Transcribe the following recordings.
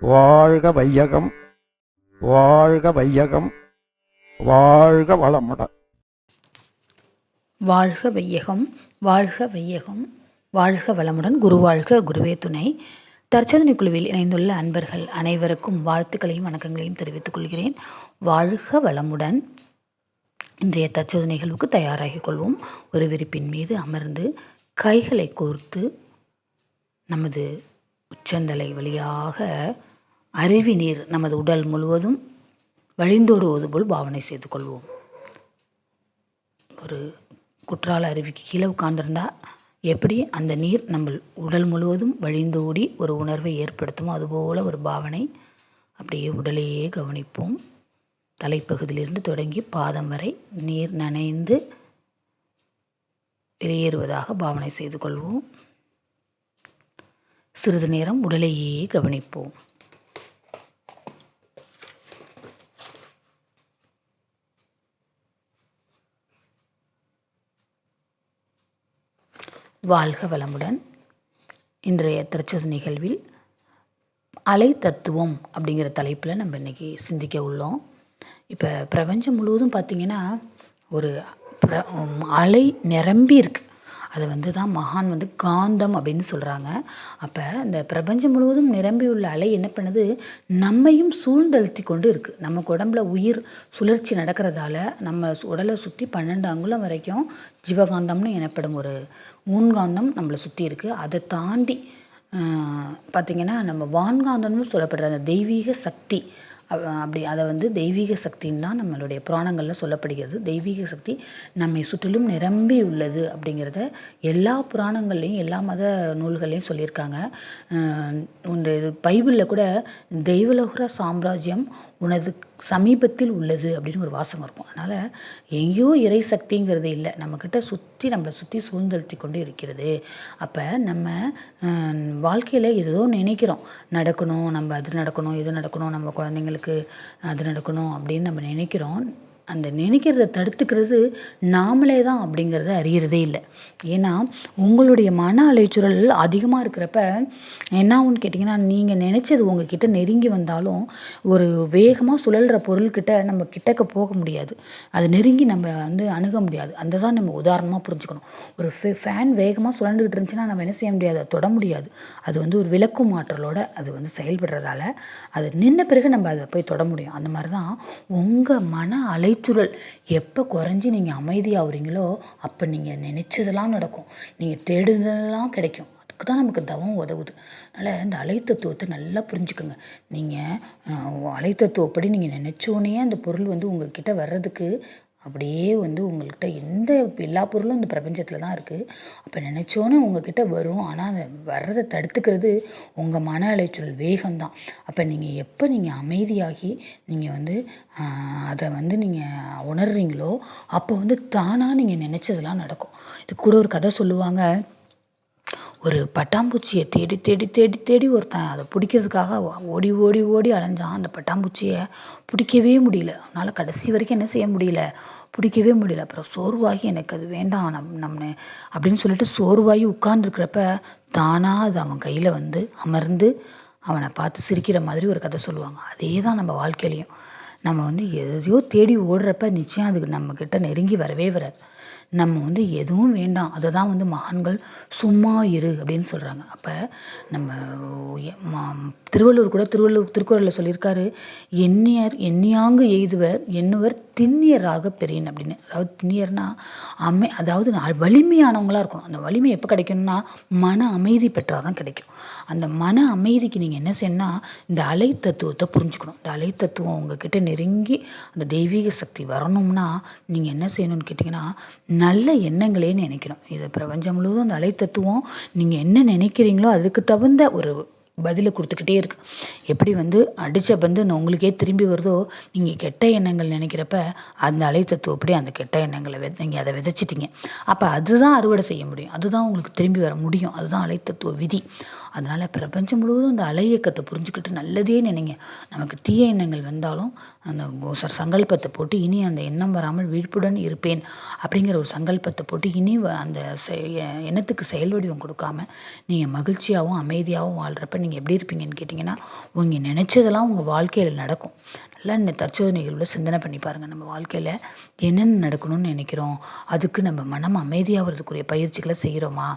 வாழ்க வையகம் வாழ்க வையகம் வாழ்க வளமுடன் வாழ்க வையகம் வாழ்க வையகம் வாழ்க வளமுடன் குரு வாழ்க குருவே துணை. தற்சோதனை குழுவில் இணைந்துள்ள அன்பர்கள் அனைவருக்கும் வாழ்த்துக்களையும் வணக்கங்களையும் தெரிவித்துக் கொள்கிறேன். வாழ்க வளமுடன். இன்றைய தற்சோதனைகளுக்கு தயாராகிக் கொள்வோம். ஒரு விரிப்பின் மீது அமர்ந்து கைகளை கோர்த்து நமது உச்சந்தலை வழியாக அருவி நீர் நமது உடல் முழுவதும் வழிந்தோடுவது போல் பாவனை செய்து கொள்வோம். ஒரு குற்றால அருவிக்கு கீழே உட்கார்ந்துருந்தா எப்படி அந்த நீர் நம்ம உடல் முழுவதும் வழிந்தோடி ஒரு உணர்வை ஏற்படுத்துமோ அதுபோல் ஒரு பாவனை அப்படியே உடலையே கவனிப்போம். தலைப்பகுதியிலிருந்து தொடங்கி பாதம் வரை நீர் நனைந்து வெளியேறுவதாக பாவனை செய்து கொள்வோம். சிறிது நேரம் உடலையே கவனிப்போம். வாழ்க வளமுடன். இன்றைய திருச்சது நிகழ்வில் அலை தத்துவம் அப்படிங்கிற தலைப்பில் நம்ம இன்றைக்கி சிந்திக்க உள்ளோம். இப்போ பிரபஞ்சம் முழுவதும் பார்த்திங்கன்னா ஒரு அலை நிரம்பி இருக்கு. அதை வந்து தான் மகான் வந்து காந்தம் அப்படின்னு சொல்கிறாங்க அப்போ இந்த பிரபஞ்சம் முழுவதும் நிரம்பியுள்ள அலை என்ன பண்ணுது? நம்மையும் சூழ்ந்தழுத்தி கொண்டு இருக்குது நமக்கு உடம்புல உயிர் சுழற்சி நடக்கிறதால நம்ம உடலை சுற்றி பன்னெண்டு அங்குலம் வரைக்கும் ஜீவகாந்தம்னு எனப்படும் ஒரு ஊன்காந்தம் நம்மளை சுற்றி இருக்குது அதை தாண்டி பார்த்திங்கன்னா நம்ம வான்காந்தம்னு சொல்லப்படுற அந்த தெய்வீக சக்தி அப்படி அதை வந்து தெய்வீக சக்தின்னு தான் நம்மளுடைய புராணங்களில் சொல்லப்படுகிறது. தெய்வீக சக்தி நம்மை சுற்றிலும் நிரம்பி உள்ளது அப்படிங்கிறத எல்லா புராணங்கள்லேயும் எல்லா மத நூல்கள்லையும் சொல்லியிருக்காங்க. இந்த பைபிளில் கூட தெய்வலோகர சாம்ராஜ்யம் உனது சமீபத்தில் உள்ளது அப்படின்னு ஒரு வாசகம் இருக்கும். அதனால் எங்கேயோ இறை சக்திங்கிறது இல்லை. நம்மக்கிட்ட சுற்றி நம்மளை சுற்றி சூழ்ந்தழுத்தி கொண்டு இருக்கிறது. அப்போ நம்ம வாழ்க்கையில் ஏதோ நினைக்கிறோம். நடக்கணும் நம்ம அது நடக்கணும் இது நடக்கணும் நம்ம குழந்தைங்களுக்கு அது நடக்கணும் அப்படின்னு நம்ம நினைக்கிறோம். அந்த நினைக்கிறத தடுத்துக்கிறது நாமளே தான் அப்படிங்கிறத அறியறதே இல்லை. ஏன்னா உங்களுடைய மன அலைச்சுரல் அதிகமாக இருக்கிறப்ப என்ன ஆகுன்னு கேட்டிங்கன்னா நீங்கள் நினச்சது உங்ககிட்ட நெருங்கி வந்தாலும் ஒரு வேகமாக சுழல்கிற பொருள்கிட்ட நம்ம கிட்டக்க போக முடியாது. அது நெருங்கி நம்ம வந்து அணுக முடியாது. அந்த தான் நம்ம உதாரணமாக புரிஞ்சுக்கணும். ஒரு ஃபே ஃபேன் வேகமாக சுழண்டுக்கிட்டு இருந்துச்சுன்னா நம்ம என்ன செய்ய முடியாது? அதை தொட முடியாது. அது வந்து ஒரு விளக்கு மாற்றலோட அது வந்து செயல்படுறதால அது நின்ன பிறகு நம்ம அதை போய் தொட முடியும். அந்த மாதிரி தான் உங்கள் மன அலை அலைச்சுழல் எப்போ குறைஞ்சி நீங்கள் அமைதியாகிறீங்களோ அப்போ நீங்கள் நினச்சதெல்லாம் நடக்கும். நீங்கள் தேடுதெல்லாம் கிடைக்கும். அதுக்கு தான் நமக்கு தவம் உதவுது. அதனால் இந்த அலைத்தத்துவத்தை நல்லா புரிஞ்சுக்கோங்க. நீங்கள் அலைத்தத்துவப்படி நீங்கள் நினச்சோன்னே அந்த பொருள் வந்து உங்கள்கிட்ட வர்றதுக்கு அப்படியே வந்து உங்கள்கிட்ட எந்த எல்லா பொருளும் இந்த பிரபஞ்சத்தில் தான் இருக்குது அப்போ நினச்சோன்னே உங்ககிட்ட வரும். ஆனால் அதை வர்றதை தடுத்துக்கிறது உங்கள் மன அலைச்சல் வேகம்தான். அப்போ நீங்கள் எப்போ நீங்கள் அமைதியாகி நீங்கள் வந்து அதை வந்து நீங்கள் உணர்றீங்களோ அப்போ வந்து தானாக நீங்கள் நினச்சதெல்லாம் நடக்கும். இது கூட ஒரு கதை சொல்லுவாங்க. ஒரு பட்டாம்பூச்சியை தேடி தேடி தேடி தேடி ஒருத்தன் அதை பிடிக்கிறதுக்காக ஓடி ஓடி ஓடி அலைஞ்சான். அந்த பட்டாம்பூச்சியை பிடிக்கவே முடியல. அவனால் கடைசி வரைக்கும் என்ன செய்ய முடியல? பிடிக்கவே முடியல. அப்புறம் சோர்வாகி எனக்கு அது வேண்டாம் நம் நம்ம அப்படின்னு சொல்லிட்டு சோர்வாகி உட்கார்ந்துருக்கிறப்ப தானாக அது அவன் கையில் வந்து அமர்ந்து அவனை பார்த்து சிரிக்கிற மாதிரி ஒரு கதை சொல்லுவாங்க. அதே தான் நம்ம வாழ்க்கையிலையும். நம்ம வந்து எதையோ தேடி ஓடுறப்ப நிச்சயம் அதுக்கு நம்மக்கிட்ட நெருங்கி வரவே வராது. நம்ம வந்து எதுவும் வேண்டாம். அதை தான் வந்து மகான்கள் சும்மா இரு அப்படின்னு சொல்கிறாங்க அப்போ நம்ம திருவள்ளுவர் கூட திருவள்ளுவர் திருக்குறளில் சொல்லியிருக்காரு எண்ணியர் எண்ணியாங்கு எய்துவர் எண்ணுவர் திண்ணியராக பெரியன் அப்படின்னு. அதாவது திண்ணியர்னா அமை அதாவது வலிமையானவங்களாக இருக்கணும். அந்த வலிமை எப்போ கிடைக்கணும்னா மன அமைதி பெற்றால் தான் கிடைக்கும். அந்த மன அமைதிக்கு நீங்கள் என்ன செய்யணும்னா இந்த அலை தத்துவத்தை புரிஞ்சுக்கணும். இந்த அலை தத்துவம் உங்ககிட்ட நெருங்கி அந்த தெய்வீக சக்தி வரணும்னா நீங்கள் என்ன செய்யணும்னு கேட்டிங்கன்னா நல்ல எண்ணங்களே நினைக்கிறோம். இது பிரபஞ்சம் முழுவதும் அந்த அலை தத்துவம் நீங்கள் என்ன நினைக்கிறீங்களோ அதுக்கு தகுந்த ஒரு பதிலை கொடுத்துக்கிட்டே இருக்கு. எப்படி வந்து அடித்த பந்து உங்களுக்கே திரும்பி வருதோ நீங்கள் கெட்ட எண்ணங்கள் நினைக்கிறப்ப அந்த அலை தத்துவப்படி அந்த கெட்ட எண்ணங்களை வெ நீங்கள் அதை விதைச்சிட்டிங்க. அப்போ அதுதான் அறுவடை செய்ய முடியும். அதுதான் உங்களுக்கு திரும்பி வர முடியும். அதுதான் அலை தத்துவ விதி. அதனால் பிரபஞ்சம் முழுவதும் அந்த அலை இயக்கத்தை புரிஞ்சுக்கிட்டு நல்லதே நினைங்க. நமக்கு தீய எண்ணங்கள் வந்தாலும் அந்த ஒரு சங்கல்பத்தை போட்டு இனி அந்த எண்ணம் வராமல் விழிப்புடன் இருப்பேன். அப்படிங்கிற ஒரு சங்கல்பத்தை போட்டு இனி வ- அந்த எண்ணத்துக்கு செயல் வடிவம் கொடுக்காம நீங்கள் மகிழ்ச்சியாகவும் அமைதியாகவும் வாழ்கிறப்ப நீங்கள் எப்படி இருப்பீங்கன்னு கேட்டிங்கன்னா உங்கள் நினச்சதெல்லாம் உங்கள் வாழ்க்கையில் நடக்கும். நல்லா இந்த தற்சோதனைகளோட சிந்தனை பண்ணி பாருங்கள் நம்ம வாழ்க்கையில் என்னென்ன நடக்கணும்னு நினைக்கிறோம்? அதுக்கு நம்ம மனம் அமைதியாகிறதுக்குரிய பயிற்சிகளை செய்கிறோமா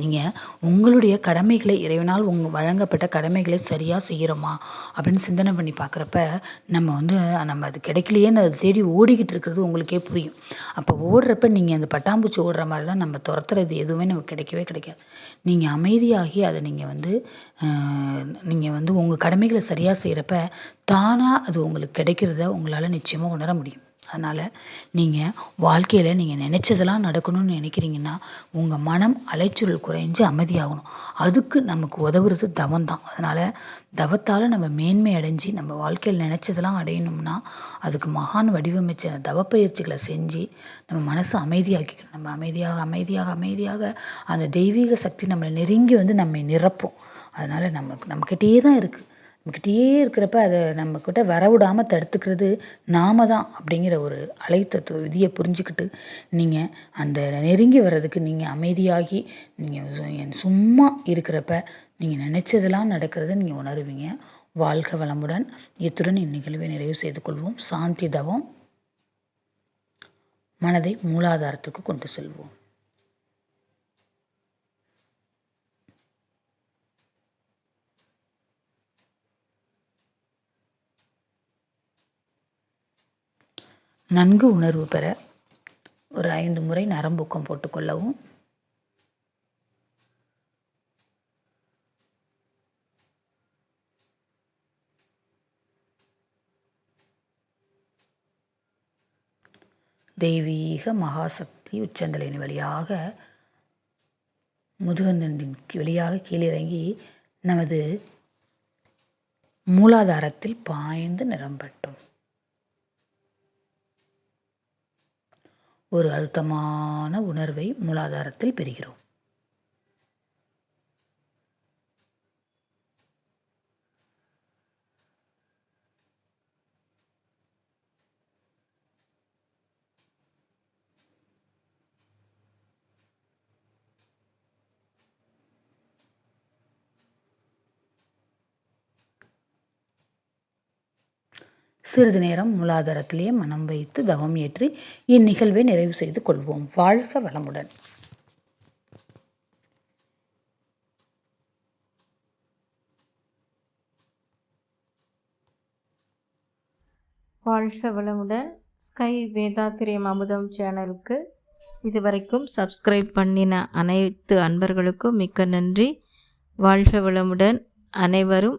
நீங்கள் உங்களுடைய கடமைகளை இறைவனால் உங்கள் வழங்கப்பட்ட கடமைகளை சரியாக செய்கிறோமா அப்படின்னு சிந்தனை பண்ணி பார்க்குறப்ப நம்ம வந்து நம்ம அது கிடைக்கலையேன்னு அதை தேடி ஓடிக்கிட்டு இருக்கிறது உங்களுக்கே புரியும். அப்போ ஓடுறப்ப நீங்கள் அந்த பட்டாம்பூச்சி ஓடுற மாதிரி தான் நம்ம துரத்துறது எதுவுமே நமக்கு கிடைக்கவே கிடைக்காது. நீங்கள் அமைதியாகி அதை நீங்கள் வந்து நீங்கள் வந்து உங்கள் கடமைகளை சரியாக செய்கிறப்ப தானாக அது உங்களுக்கு கிடைக்கிறத உங்களால் நிச்சயமாக உணர முடியும். அதனால் நீங்கள் வாழ்க்கையில் நீங்கள் நினச்சதெல்லாம் நடக்கணும்னு நினைக்கிறீங்கன்னா உங்கள் மனம் அலைச்சல் குறைஞ்சு அமைதியாகணும். அதுக்கு நமக்கு உதவுறது தவம் தான் அதனால் தவத்தால் நம்ம மேன்மை அடைஞ்சு நம்ம வாழ்க்கையில் நினச்சதெல்லாம் அடையணும்னா அதுக்கு மகான் வடிவமைச்ச தவப்பயிற்சிகளை செஞ்சு நம்ம மனசை அமைதியாக்கிக்கணும். நம்ம அமைதியாக அமைதியாக அமைதியாக அந்த தெய்வீக சக்தி நம்மளை நெருங்கி வந்து நம்மை நிரப்பும். அதனால் நமக்கு நம்மக்கிட்டே தான் இருக்குது நம்மக்கிட்டே இருக்கிறப்ப அதை நம்மக்கிட்ட வரவிடாமல் தடுத்துக்கிறது நாம தான் அப்படிங்கிற ஒரு அலைத்தத்துவ விதியை புரிஞ்சுக்கிட்டு நீங்கள் அந்த நெருங்கி வர்றதுக்கு நீங்கள் அமைதியாகி நீங்கள் சும்மா இருக்கிறப்ப நீங்கள் நினச்சதெல்லாம் நடக்கிறத நீங்கள் உணருவீங்க. வாழ்க வளமுடன். இத்துடன் இந்நிகழ்வை நிறைவு செய்து கொள்வோம். சாந்தி தவம். மனதை மூலாதாரத்துக்கு கொண்டு செல்வோம். நன்கு உணர்வு பெற ஒரு ஐந்து முறை நரம்பூக்கம் போட்டுக்கொள்ளவும் தெய்வீக மகாசக்தி உச்சந்தலையின் வழியாக முதுகந்தண்டின் வழியாக கீழிறங்கி நமது மூலாதாரத்தில் பாய்ந்து நிரம்பட்டும். ஒரு அழுத்தமான உணர்வை மூலாதாரத்தில் பெறுகிறோம். சிறிது நேரம் மூலாதாரத்திலேயே மனம் வைத்து தவம் ஏற்றி இந்நிகழ்வை நிறைவு செய்து கொள்வோம். வாழ்க வளமுடன். வாழ்க வளமுடன். ஸ்கை வேதாத்திரியம் அமுதம் சேனலுக்கு இதுவரைக்கும் சப்ஸ்கிரைப் பண்ணின அனைத்து அன்பர்களுக்கும் மிக்க நன்றி. வாழ்க வளமுடன். அனைவரும்